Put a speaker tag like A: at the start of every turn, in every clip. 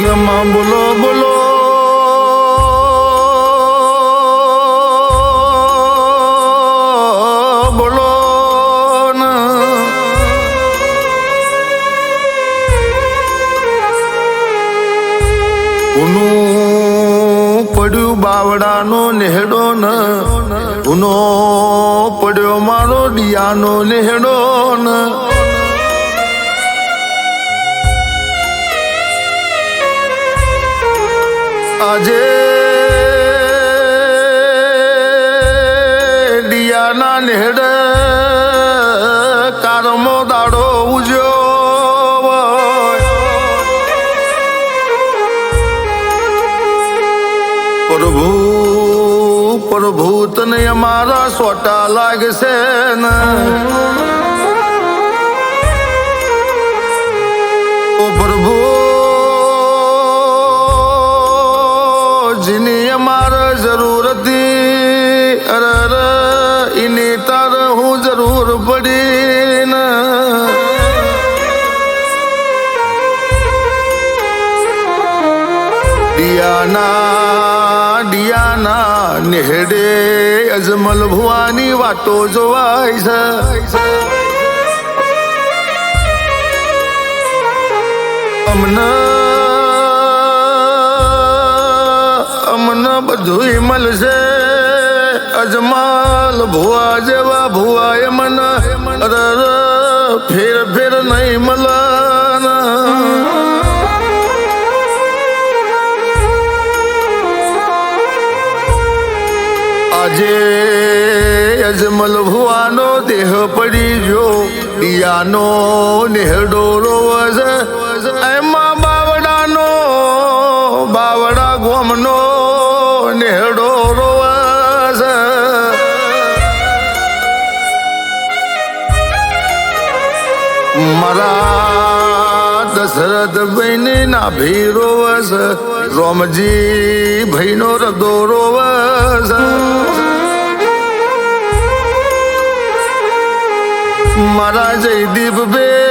A: Gamma bolo bolo બાવડાનો નેહડો ન. ઉનો પડ્યો મારો દિયાનો નેહડો ન. આજે દિયાના નેહડ પ્રભુ પ્રભુ તને અમારા સોટા લાગશે ને. ડિયાના અજમલ ભુવાની વાતો જોવાય છે. અમને અમને બધું મળશે. અજમાલ ભુવા જેવા ભુવાએ મને. અરે અરે, ફેર ફેર નહીં મળે. આજે અજમલ ભુવાનો દેહ પડી ગયો. ડિયાનો નેહડો રોવજ. એમાં બાવડાનો, બાવડા ગોમનો નેહડો રોવસ મારા દશરથ ભાઈને ના ભી રોવસ રોમજી ભાઈનો રદો રોવસ મારા જયદીપ બે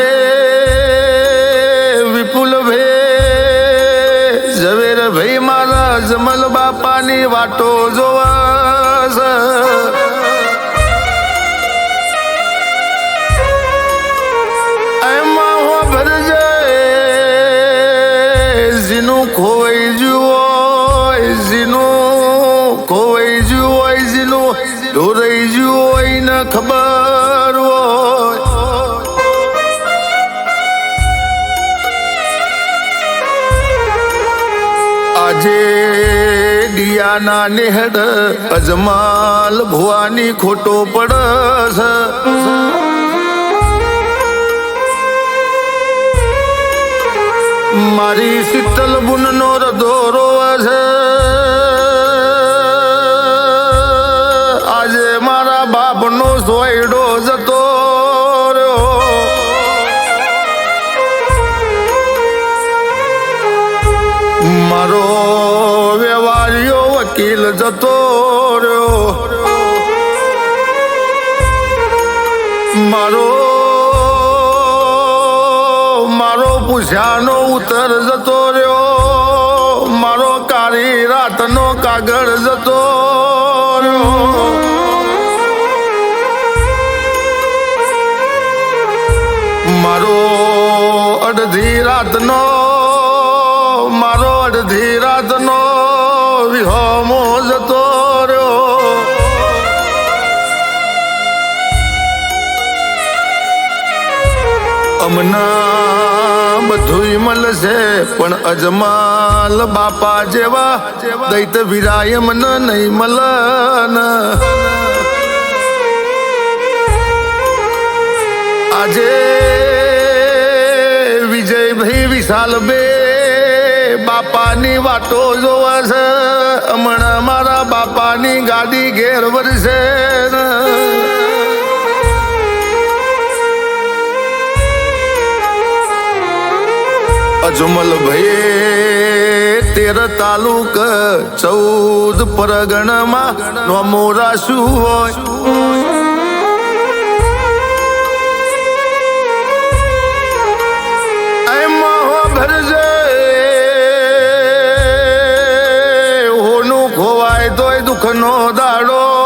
A: નેહડ અજમાલ, ભુવાની ખોટો પડસ. મારી શીતલ બુનનો રદોરો છે આજે મારા બાપનો સોયડો જતો વકીલ જતો રહ્યો. મારો મારો પૂછ્યાનો ઉતર જતો રહ્યો. મારો કાળી રાતનો કાગળ જતો અમના બધુંય મળશે, પણ અજમાલ બાપા જેવા દૈત વિરાય મને નહીં મળન આજે વિજયભાઈ વિશાલ બે બાપાની વાતો જોવા છે હમણાં મારા બાપાની ગાડી ઘેર વરસે ને. ભયે તેર તાલુક ચૌદ પરગણમાં નોમો રાશું હોય તોય દુઃખનો દાડો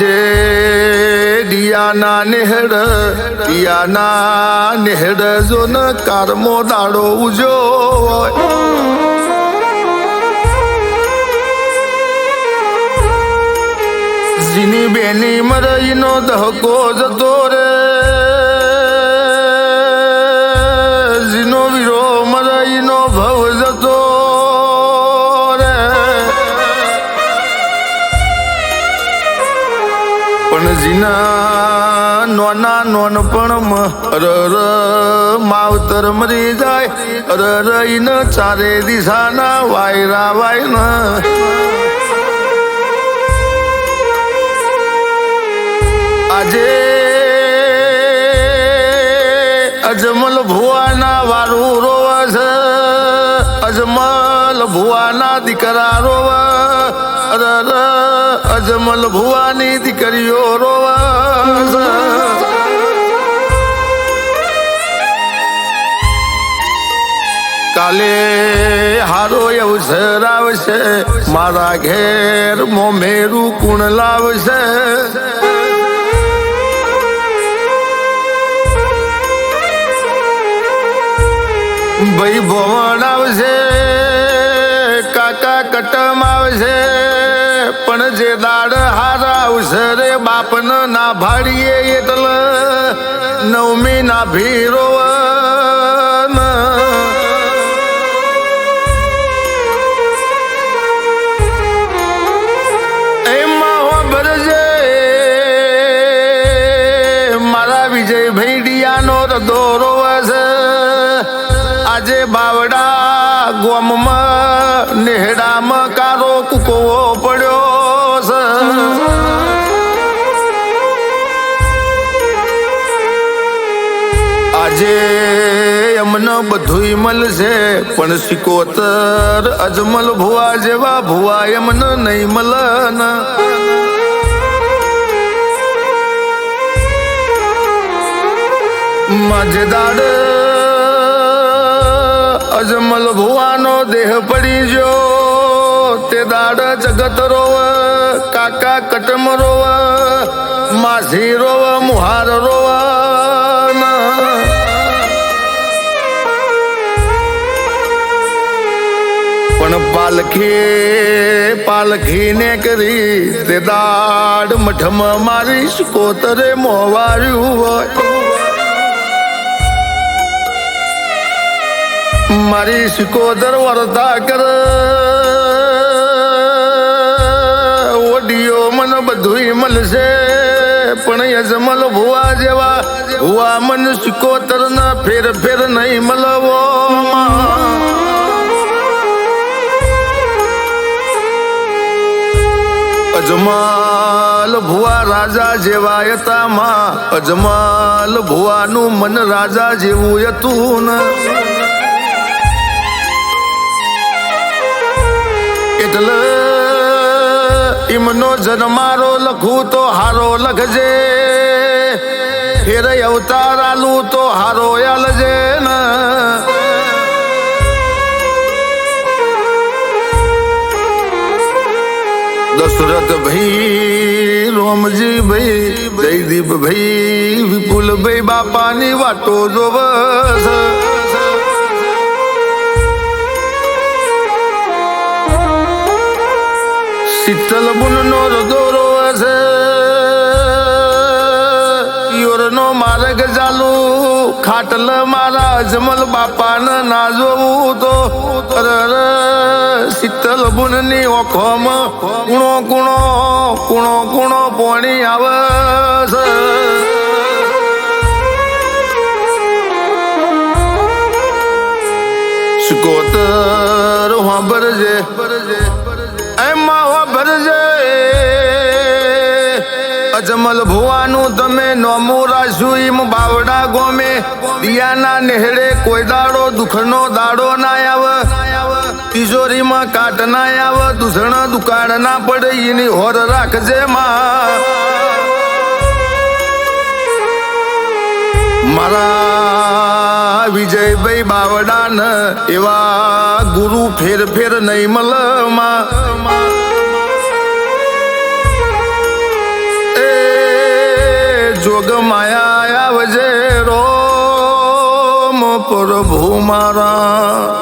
A: આજે દિયાના નેહડ દિયાના નેહડ જો ન કારમો દાડો ઉજો જીની બેની મરઈનો દહકો જતો રે. નોના નોનપણમાં અરર માવતર મરી જાય. અરર ઈન ચારે દિશાના વાયરા વાયના. આજે અજમલ ભુવાના વારું રોવ છે અજમલ ભુવાના દીકરા રોવ અજમલ ભુવાની દીકરીઓ રોવ છે કાલે હારો અવસર આવશે. મારા ઘેર મોમેરું કુણ લાવશે? ભાઈ ભવન આવશે, કાકા કટમ આવશે. પણ જે દાડ હારા આવશે રે બાપન ના ભાડીએ એટલે નવમી ના ભીરો રોવે છે. આજે બાવડા ગોમમાં નેહડામાં કારો કુકવો પડ્યો છે. આજે એમને બધુંય મળશે, પણ સિકોતર અજમલ ભુવા જેવા ભુવા એમને નહીં મળન. મજદાડ અજમલ ભુવાનો દેહ પડી જો તે દાડ જગત રોવ, કાકા કટમ રોવ, માઝી રોવ, મુહાર રોવ. પણ પાલખી પાલખી ને કરી તે દાડ મઠમાં મારી કોતરે મોવાર્યું હોય. મારી સિકોદર વર્તા કર ઓડિયો મને બધુંય મળશે, પણ યજમલ ભુવા જેવા. ભુવા મન સિકોતર ના, ફેર ફેર નહીં મળવો અજમાલ ભુવા રાજા જેવા હતા માં અજમાલ ભુવાનું મન રાજા જેવું હતું ને એટલે ઇમનો જન્મારો લખું તો હારો લખજે. ફેર અવતાર આલું તો હારો આલજે ને. દશરથ ભાઈ, રોમજી ભાઈ, જયદીપ ભાઈ, વિપુલ ભાઈ, બાપાની વાટો જોવસ. શીતલ બુનનો રદોરો છે યોરનો માર્ગ ચાલુ, ખાટલ મારા અજમલ બાપાને ના જોવું તો શીતલ બુનની ઓખોમાં કુણો કુણો કુણો કુણો પોણી આવે છે સ્કોતર વાંભરજે એમાં વાંભરજે અજમલ ભુવાનું તમે નોમું રાખ્યું ઈમ બાવડા ગોમે. દિયાના નેહડે કોઈ દાડો દુખનો દાડો ના આવે. તિજોરીમાં કાટ ના આવ દૂષણ દુકાળ ના પડે એની હોર રાખજે માં. મારા વિજયભાઈ બાવડાન એવા ગુરુ ફેર ફેર નહીં મળમાં. એ જોગ માયા આવજે રોમ પ્રભુ મારા.